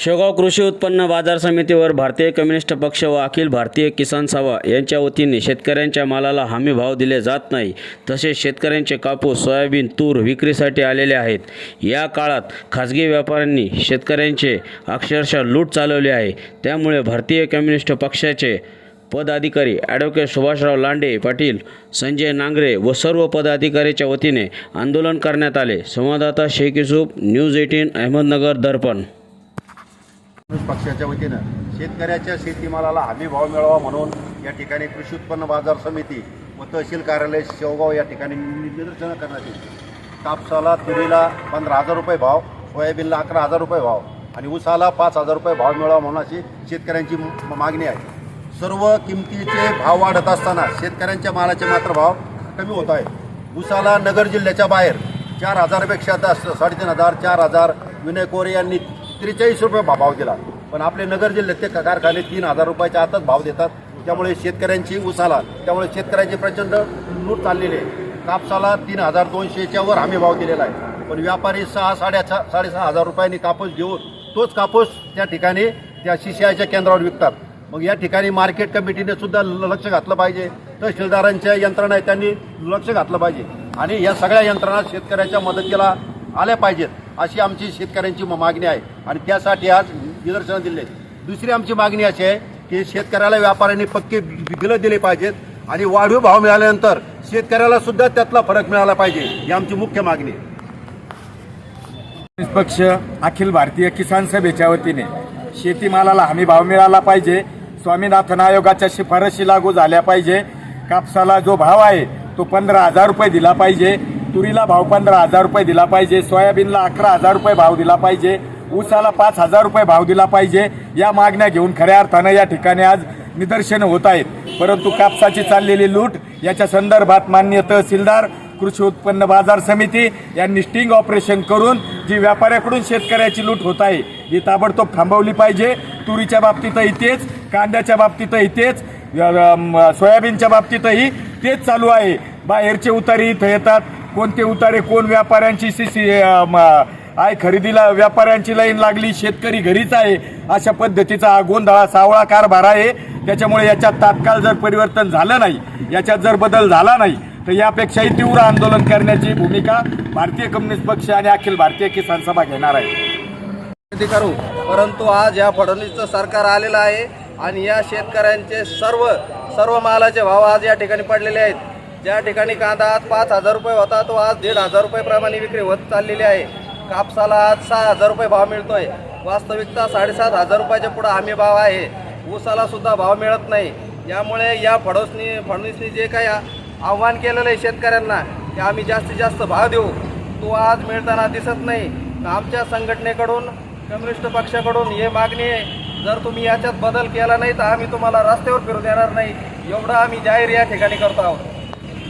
शेगाव कृषी उत्पन्न बाजार समितीवर भारतीय कम्युनिस्ट पक्ष व अखिल भारतीय किसान सभा यांच्या वतीने शेतकऱ्यांच्या मालाला हमी भाव दिले जात नाही तसेच शेतकऱ्यांचे कापूस सोयाबीन तूर विक्रीसाठी आलेले आहेत. या काळात खाजगी व्यापाऱ्यांनी शेतकऱ्यांचे अक्षरशः लूट चालवली आहे. त्यामुळे भारतीय कम्युनिस्ट पक्षाचे पदाधिकारी ॲडव्होकेट सुभाषराव लांडे पाटील संजय नांगरे व सर्व पदाधिकाऱ्याच्या वतीने आंदोलन करण्यात आले. संवाददाता शेख युसुफ न्यूज एटीन अहमदनगर दर्पण. पक्षाच्या वतीनं शेतकऱ्याच्या शेतीमालाला हमी भाव मिळावा म्हणून या ठिकाणी कृषी उत्पन्न बाजार समिती व तहसील कार्यालय शेवगाव या ठिकाणी निदर्शनं करण्यात येईल. कापसाला तुरीला पंधरा हजार रुपये भाव सोयाबीनला अकरा हजार रुपये भाव आणि ऊसाला पाच हजार रुपये भाव मिळावा म्हणून अशी शेतकऱ्यांची मागणी आहे. सर्व किमतीचे भाव वाढत असताना शेतकऱ्यांच्या मालाचे मात्र भाव कमी होत आहे ऊसाला नगर जिल्ह्याच्या बाहेर चार हजारपेक्षा जास्त साडेतीन हजार चार हजार विनय कोरे यांनी त्रेचाळीस रुपये भाव दिला. पण आपले नगर जिल्ह्यातले क- कारखाने तीन हजार रुपयाच्या आतच भाव देतात. त्यामुळे शेतकऱ्यांची उसाला त्यामुळे शेतकऱ्यांची प्रचंड लूट चाललेली आहे. कापसाला तीन हजार दोनशेच्या वर हमी भाव दिलेला आहे. पण व्यापारी सहा साडेसहा साडेसहा हजार रुपयांनी कापूस घेऊन तोच कापूस त्या ठिकाणी त्या शिष्याच्या केंद्रावर विकतात. मग या ठिकाणी मार्केट कमिटीने सुद्धा ल- लक्ष घातलं पाहिजे. तहसीलदारांच्या यंत्रणा त्यांनी लक्ष घातलं पाहिजे. आणि या सगळ्या यंत्रणा शेतकऱ्याच्या मदतीला आल्या पाहिजेत अशी आमची शेतकऱ्यांची मागणी आहे. आणि त्यासाठी आज निदर्शनं दिले दुसरी आमची मागणी अशी आहे की शेतकऱ्याला व्यापाऱ्यांनी पक्के बिलं दिले पाहिजेत आणि वाढीव भाव मिळाल्यानंतर शेतकऱ्याला सुद्धा त्यातला फरक मिळाला पाहिजे ही आमची मुख्य मागणी आहे. पक्ष अखिल भारतीय किसान सभेच्या वतीने शेतीमालाला हमी भाव मिळाला पाहिजे स्वामीनाथन आयोगाच्या शिफारशी लागू झाल्या पाहिजे कापसाला जो भाव आहे तो पंधरा हजार रुपये दिला पाहिजे तुरीला भाव पंधरा हजार रुपये दिला पाहिजे सोयाबीनला अकरा हजार रुपये भाव दिला पाहिजे ऊसाला पाच हजार रुपये भाव दिला पाहिजे. या मागण्या घेऊन खऱ्या अर्थानं या ठिकाणी आज निदर्शनं होत आहेत. परंतु कापसाची चाललेली लूट याच्या संदर्भात मान्य तहसीलदार कृषी उत्पन्न बाजार समिती यांनी स्टिंग ऑपरेशन करून जी व्यापाऱ्याकडून शेतकऱ्याची लूट होत आहे ही ताबडतोब थांबवली पाहिजे. तुरीच्या बाबतीतही तेच कांद्याच्या बाबतीतही तेच सोयाबीनच्या बाबतीतही तेच चालू आहे. बाहेरचे उतारी इथं येतात. कोणते उतारे कोण व्यापाऱ्यांची सी सी आय खरेदीला व्यापाऱ्यांची लाईन लागली शेतकरी घरीच आहे अशा पद्धतीचा हा गोंधळा सावळा कारभार आहे. त्याच्यामुळे याच्यात तात्काळ जर परिवर्तन झालं नाही याच्यात जर बदल झाला नाही तर यापेक्षाही तीव्र आंदोलन करण्याची भूमिका भारतीय कम्युनिस्ट पक्ष आणि अखिल भारतीय किसान सभा घेणार आहे. करू परंतु आज या फडणवीसचं सरकार आलेलं आहे आणि या शेतकऱ्यांचे सर्व सर्व मालाचे भाव आज या ठिकाणी पडलेले आहेत. ज्या ठिकाणी कांदा आज पाच हजार रुपये होता तो आज दीड हजार रुपये प्रमाणे विक्री होत चाललेली आहे. कापसाला आज सहा हजार रुपये भाव मिळतोय. वास्तविकता साडेसात हजार रुपयाच्या पुढे हमी भाव आहे. ऊसाला सुद्धा भाव मिळत नाही. यामुळे या फडणवीसनी फडणवीसनी जे काही आव्हान केलेलं आहे शेतकऱ्यांना की आम्ही जास्तीत जास्त भाव देऊ. तो आज मिळताना दिसत नाही. आमच्या संघटनेकडून कम्युनिस्ट पक्षाकडून हे मागणी आहे. जर तुम्ही याच्यात बदल केला नाही तर आम्ही तुम्हाला रस्त्यावर फिरू देणार नाही. एवढं आम्ही जाहीर या ठिकाणी करतो आहोत.